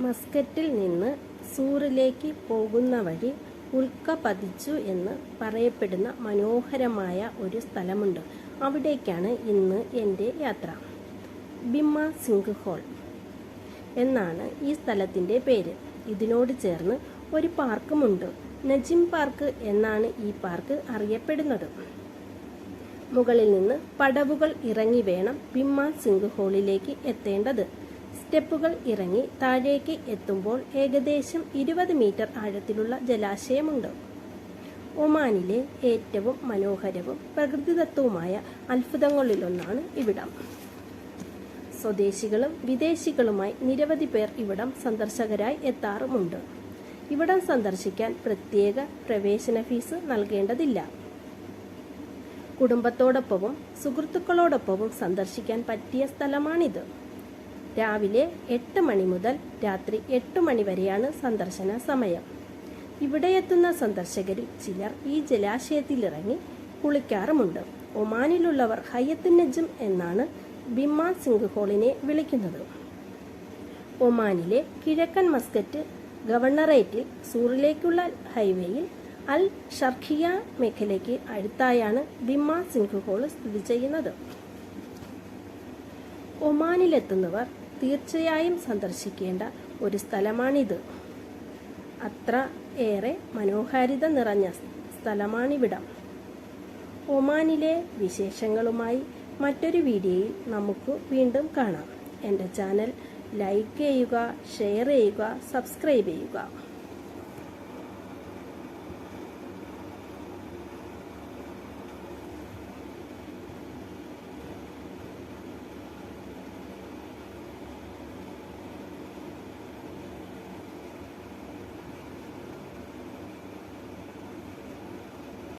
മസ്കറ്റിൽ നിന്ന് സൂറിലേക്ക് പോകുന്ന വഴി ഉൽക്ക പതിച്ചു എന്ന് പറയപ്പെടുന്ന മനോഹരമായ ഒരു സ്ഥലമുണ്ട്. അവിടേക്കാണ് ഇന്ന് എന്റെ യാത്ര. ബിമ്മ സിംഗ് ഹോൾ എന്നാണ് ഈ സ്ഥലത്തിന്റെ പേര്. ഇതിനോട് ചേർന്ന് ഒരു പാർക്കുമുണ്ട്. നജിം പാർക്ക് എന്നാണ് ഈ പാർക്ക് അറിയപ്പെടുന്നത്. മുകളിൽ നിന്ന് പടവുകൾ ഇറങ്ങി വേണം ബിമ്മ സിംഗ് ഹോളിലേക്ക് എത്തേണ്ടത്. സ്റ്റെപ്പുകൾ ഇറങ്ങി താഴേക്ക് എത്തുമ്പോൾ ഏകദേശം ഇരുപത് മീറ്റർ ആഴത്തിലുള്ള ജലാശയമുണ്ട്. ഒമാനിലെ ഏറ്റവും മനോഹരവും പ്രകൃതിദത്തവുമായ അത്ഭുതങ്ങളിലൊന്നാണ് ഇവിടം. സ്വദേശികളും വിദേശികളുമായി നിരവധി പേർ ഇവിടം സന്ദർശകരായി എത്താറുമുണ്ട്. ഇവിടം സന്ദർശിക്കാൻ പ്രത്യേക പ്രവേശന ഫീസ് നൽകേണ്ടതില്ല. കുടുംബത്തോടൊപ്പവും സുഹൃത്തുക്കളോടൊപ്പവും സന്ദർശിക്കാൻ പറ്റിയ സ്ഥലമാണിത്. രാവിലെ എട്ട് മണി മുതൽ രാത്രി എട്ട് മണി വരെയാണ് സന്ദർശന സമയം. ഇവിടെ എത്തുന്ന സന്ദർശകരിൽ ചിലർ ഈ ജലാശയത്തിലിറങ്ങി കുളിക്കാറുമുണ്ട്. ഒമാനിലുള്ളവർ ഹയ്യത്ത് നജും എന്നാണ് ബിമാൻ സിംഗ് ഹോളിനെ വിളിക്കുന്നത്. ഒമാനിലെ കിഴക്കൻ മസ്കറ്റ് ഗവർണറേറ്റിൽ സൂറിലേക്കുള്ള ഹൈവേയിൽ അൽ ഷർഖിയ മേഖലയ്ക്ക് അടുത്തായാണ് ബിമ്മ സിംഗ് ഹോൾ സ്ഥിതി ചെയ്യുന്നത്. ഒമാനിലെത്തുന്നവർ തീർച്ചയായും സന്ദർശിക്കേണ്ട ഒരു സ്ഥലമാണിത്. അത്ര ഏറെ മനോഹാരിത നിറഞ്ഞ സ്ഥലമാണിവിടം. ഒമാനിലെ വിശേഷങ്ങളുമായി മറ്റൊരു വീഡിയോയിൽ നമുക്ക് വീണ്ടും കാണാം. എന്റെ ചാനൽ ലൈക്ക് ചെയ്യുക ഷെയർ ചെയ്യുക സബ്സ്ക്രൈബ് ചെയ്യുക.